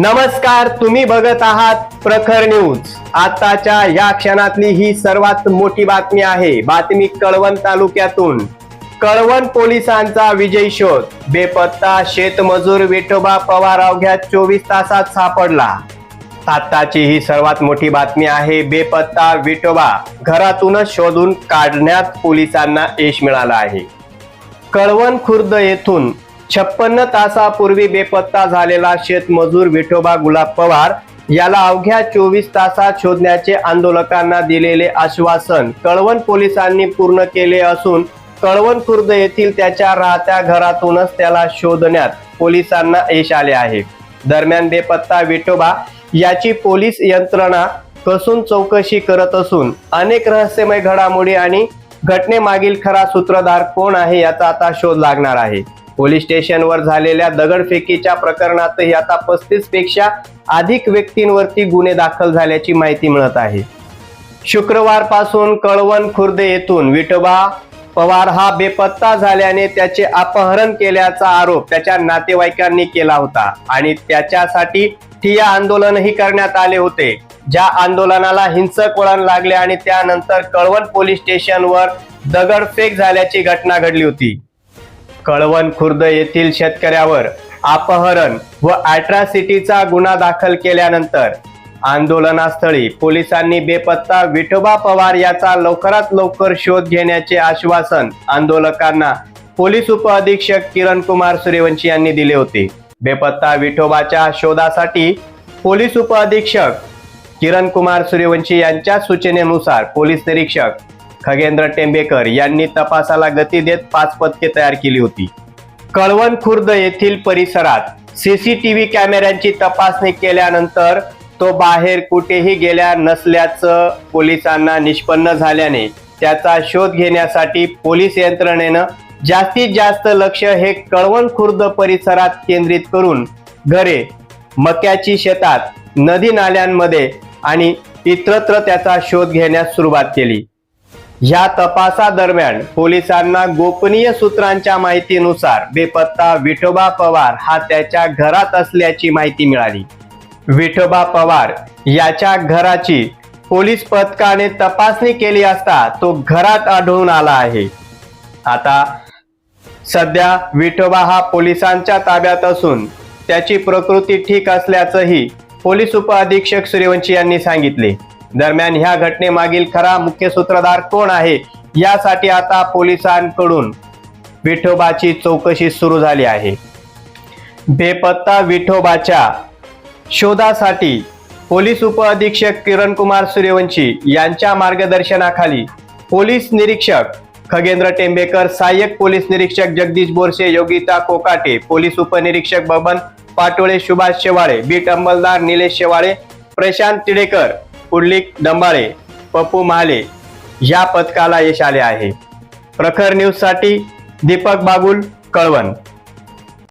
नमस्कार तुम्ही बघत आहात प्रखर न्यूज. आताच्या या क्षणातली ही सर्वात मोठी बातमी आहे बातमी कळवण तालुक्यातून. कळवण पोलिसांचा विजय शोध. बेपत्ता शेतमजूर विठोबा पवार अवघ्या चोवीस तासात सापडला. आताची ही सर्वात मोठी बातमी आहे बेपत्ता विठोबा. घरातूनच शोधून काढण्यात पोलिसांना यश मिळालं आहे. कळवण खुर्द येथून छप्पन्न तासापूर्वी बेपत्ता झालेला शेतमजूर विठोबा गुलाब पवार याला अवघ्या चोवीस तासात शोधण्याचे आंदोलकांना दिलेले आश्वासन कळवण पोलिसांनी पूर्ण केले असून कळवण खुर्द येथील त्याच्या राहत्या घरातूनच त्याला शोधण्यात पोलिसांना यश आले आहे. दरम्यान बेपत्ता विठोबा याची पोलीस यंत्रणा कसून चौकशी करत असून अनेक रहस्यमय घडामोडी आणि घटनेमागील खरा सूत्रधार कोण आहे याचा आता शोध लागणार आहे. पोलीस स्टेशनवर झालेल्या दगडफेकीच्या प्रकरणातही आता पस्तीसपेक्षा अधिक व्यक्तींवरती गुन्हे दाखल झाल्याची माहिती मिळत आहे. शुक्रवारपासून कळवण खुर्दे येथून विठोबा पवार हा बेपत्ता झाल्याने त्याचे अपहरण केल्याचा आरोप त्याच्या नातेवाईकांनी केला होता आणि त्याच्यासाठी ठिया आंदोलनही करण्यात आले होते. ज्या आंदोलनाला हिंसक वळण लागले आणि त्यानंतर कळवण पोलीस स्टेशनवर दगडफेक झाल्याची घटना घडली होती. कळवण खुर्द येथील शेतकऱ्यावर अपहरण व अॅट्रॉसिटीचा गुन्हा दाखल केल्यानंतर आंदोलनास्थळी पोलिसांनी बेपत्ता विठोबा पवार याचा लवकरात लवकर शोध घेण्याचे आश्वासन आंदोलकांना पोलीस उपअधीक्षक किरण कुमार सूर्यवंशी यांनी दिले होते. बेपत्ता विठोबाच्या शोधासाठी पोलीस उपअधीक्षक किरण कुमार सूर्यवंशी यांच्या सूचनेनुसार पोलीस निरीक्षक खगेंद्र टेंबेकर यांनी तपासाला गती देत पाच पथके तयार केली होती. कळवण खुर्द येथील परिसरात सीसीटीव्ही कॅमेऱ्यांची तपासणी केल्यानंतर तो बाहेर कुठेही गेल्या नसल्याचं पोलिसांना निष्पन्न झाल्याने त्याचा शोध घेण्यासाठी पोलीस यंत्रणेनं जास्तीत जास्त लक्ष हे कळवण खुर्द परिसरात केंद्रित करून घरे मक्याची शेतात नदी नाल्यांमध्ये आणि इतरत्र त्याचा शोध घेण्यास सुरुवात केली. या तपासादरम्यान पोलिसांना गोपनीय सूत्रांच्या माहितीनुसार बेपत्ता विठोबा पवार हा त्याच्या घरात असल्याची माहिती मिळाली. विठोबा पवार याच्या घराची पोलीस पथकाने तपासणी केली असता तो घरात आढळून आला आहे. आता सध्या विठोबा हा पोलिसांच्या ताब्यात असून त्याची प्रकृती ठीक असल्याचंही पोलीस उपअधीक्षक सूर्यवंशी यांनी सांगितले. दरम्यान ह्या घटनेमागील खरा मुख्य सूत्रधार कोण आहे यासाठी आता पोलिसांकडून विठोबाची चौकशी सुरू झाली आहे. बेपत्ता विठोबाच्या शोधासाठी पोलीस उपअधीक्षक किरण कुमार सूर्यवंशी यांच्या मार्गदर्शनाखाली पोलीस निरीक्षक खगेंद्र टेंबेकर सहाय्यक पोलीस निरीक्षक जगदीश बोरसे योगिता कोकाटे पोलीस उपनिरीक्षक बबन पाटोळे सुभाष शेवाळे बीट अंमलदार निलेश शेवाळे प्रशांत तिडेकर पुंडलिक डंबाळे पप्पू महाले या पथकाला यश आले आहे. प्रखर न्यूजसाठी दीपक बागुल कळवण.